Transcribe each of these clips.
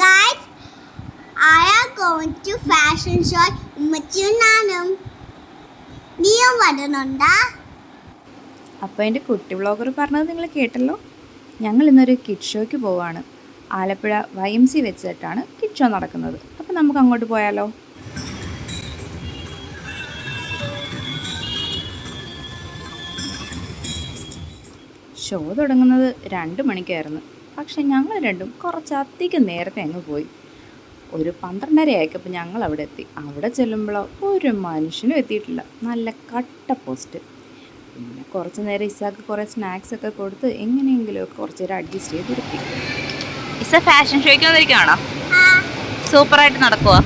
guys, I am going to fashion show ഉമ്മച്ചിയും ഞാനും നീയും വരുന്നുണ്ടാ? അപ്പോൾ എന്റെ കുട്ടി വ്ളോഗർ പറഞ്ഞത് നിങ്ങൾ കേട്ടല്ലോ? ഞങ്ങൾ ഇന്നൊരു കിഡ് ഷോയ്ക്ക് പോവാണ്. ആലപ്പുഴ വൈ എം സി വെച്ചിട്ടാണ് കിഡ് ഷോ നടക്കുന്നത്. അപ്പോൾ നമുക്ക് അങ്ങോട്ട് പോയാലോ? ഷോ തുടങ്ങുന്നത് രണ്ട് മണിക്കായിരുന്നു. പക്ഷെ ഞങ്ങൾ രണ്ടും കുറച്ചധികം നേരത്തെ അങ്ങ് പോയി. ഒരു പന്ത്രണ്ടര ആയപ്പോൾ ഞങ്ങൾ അവിടെ എത്തി. അവിടെ ചെല്ലുമ്പോഴോ ഒരു മനുഷ്യനും എത്തിയിട്ടില്ല. നല്ല കട്ട പോസ്റ്റ്. പിന്നെ കുറച്ച് നേരം ഇസാക്ക് കുറേ സ്നാക്സ് ഒക്കെ കൊടുത്ത് എങ്ങനെയെങ്കിലും ഒക്കെ കുറച്ച് നേരം അഡ്ജസ്റ്റ് ചെയ്ത് നിർത്തി ഇസ ഫാഷൻ ഷോയ്ക്ക് വന്നിരിക്കുകയാണോ സൂപ്പറായിട്ട് നടക്കുവാ?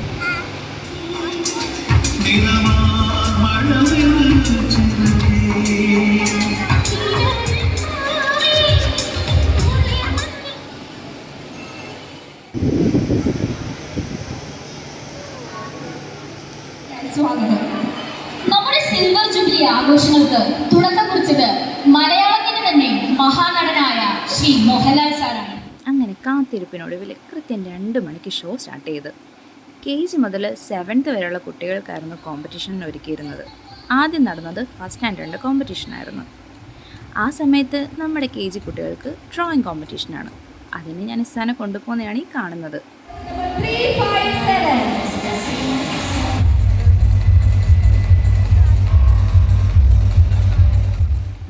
സ്വാഗതം. നമ്മുടെ സിൽവർ ജൂബിലി ആഘോഷങ്ങൾക്ക് തുടക്കം കുറിച്ചത് മലയാളത്തിന് തന്നെ മഹാനടനായ ശ്രീ മോഹൻലാൽ സാറാണ്. അങ്ങനെ കാത്തിരിപ്പിനൊടുവിൽ കൃത്യം രണ്ട് മണിക്ക് ഷോ സ്റ്റാർട്ട് ചെയ്ത്. കെ ജി മുതൽ സെവൻത്ത് വരെയുള്ള കുട്ടികൾക്കായിരുന്നു കോമ്പറ്റീഷൻ ഒരുക്കിയിരുന്നത്. ആദ്യം നടന്നത് ഫസ്റ്റ് സ്റ്റാൻഡേർഡിന്റെ കോമ്പറ്റീഷനായിരുന്നു ആ സമയത്ത് നമ്മുടെ കെ ജി കുട്ടികൾക്ക് ഡ്രോയിങ് കോമ്പറ്റീഷനാണ് അതിന് ഞാൻ ഇസാനെ കൊണ്ടുപോകുന്നതാണ് ഈ കാണുന്നത്.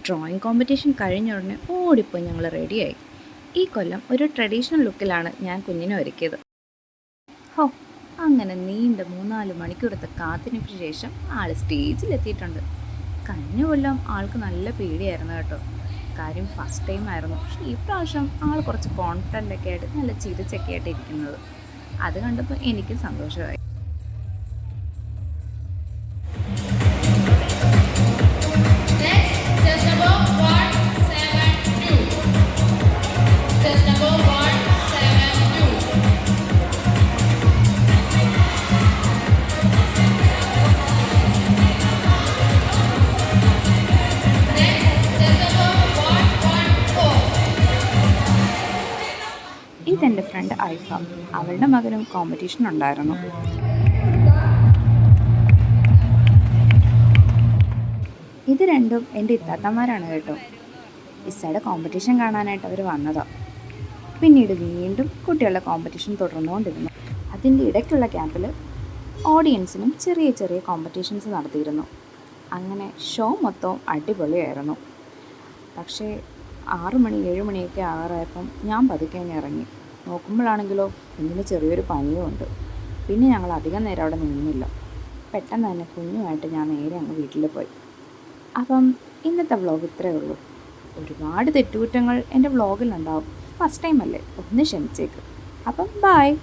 ഡ്രോയിങ് കോമ്പറ്റീഷൻ കഴിഞ്ഞ ഉടനെ ഓടിപ്പോയി ഞങ്ങൾ റെഡിയായി ഈ കൊല്ലം ഒരു ട്രഡീഷണൽ ലുക്കിലാണ് ഞാൻ കുഞ്ഞിനെ ഒരുക്കിയത്. ഹോ അങ്ങനെ നീണ്ട മൂന്നാൽ മണിക്കൂറത്തെ കാത്തിനിപ്പ് ശേഷം ആൾ സ്റ്റേജിലെത്തിയിട്ടുണ്ട് കഴിഞ്ഞ കൊല്ലം ആൾക്ക് നല്ല പേടിയായിരുന്നു കേട്ടോ. കാര്യം ഫസ്റ്റ് ടൈം ആയിരുന്നു. പക്ഷേ പ്രാവശ്യം ആൾ കുറച്ച് കോൺഫിഡന്റ് ഒക്കെ ആയിട്ട് നല്ല ചിരിച്ചൊക്കെ ആയിട്ട് ഇരിക്കുന്നത്. അത് കണ്ടപ്പോൾ എനിക്കും സന്തോഷമായി. Test ഇതെന്റെ ഫ്രണ്ട് ഐഫ അവളുടെ മകനും കോമ്പറ്റീഷൻ ഉണ്ടായിരുന്നു. ഇത് രണ്ടും എന്റെ ഇത്താത്തമാരാണ് കേട്ടോ. ഇസയുടെ കോമ്പറ്റീഷൻ കാണാനായിട്ട് അവർ വന്നതാണ് പിന്നീട് വീണ്ടും കുട്ടികളുടെ കോമ്പറ്റീഷൻ തുടർന്നുകൊണ്ടിരുന്നു. അതിന്റെ ഇടയ്ക്കുള്ള ക്യാമ്പിൽ ഓഡിയൻസിനും ചെറിയ ചെറിയ കോമ്പറ്റീഷൻസ് നടത്തിയിരുന്നു. അങ്ങനെ ഷോ മൊത്തവും അടിപൊളിയായിരുന്നു. പക്ഷേ ആറു മണി ഏഴ് മണിയൊക്കെ ആറായപ്പം ഞാൻ പതുക്കെ ഇറങ്ങി. നോക്കുമ്പോഴാണെങ്കിലോ കുഞ്ഞിന് ചെറിയൊരു പനിയും ഉണ്ട് പിന്നെ ഞങ്ങൾ അധികം നേരം അവിടെ നിന്നില്ല. പെട്ടെന്ന് തന്നെ കുഞ്ഞുമായിട്ട് ഞാൻ നേരെ അങ്ങ് വീട്ടിൽ പോയി. അപ്പം ഇന്നത്തെ വ്ളോഗ് ഇത്രയേ ഉള്ളൂ. ഒരുപാട് തെറ്റുകുറ്റങ്ങൾ എന്റെ വ്ളോഗിലുണ്ടാവും ഫസ്റ്റ് ടൈം അല്ലേ? ഒന്ന് ക്ഷമിച്ചേക്ക്. അപ്പം ബായ്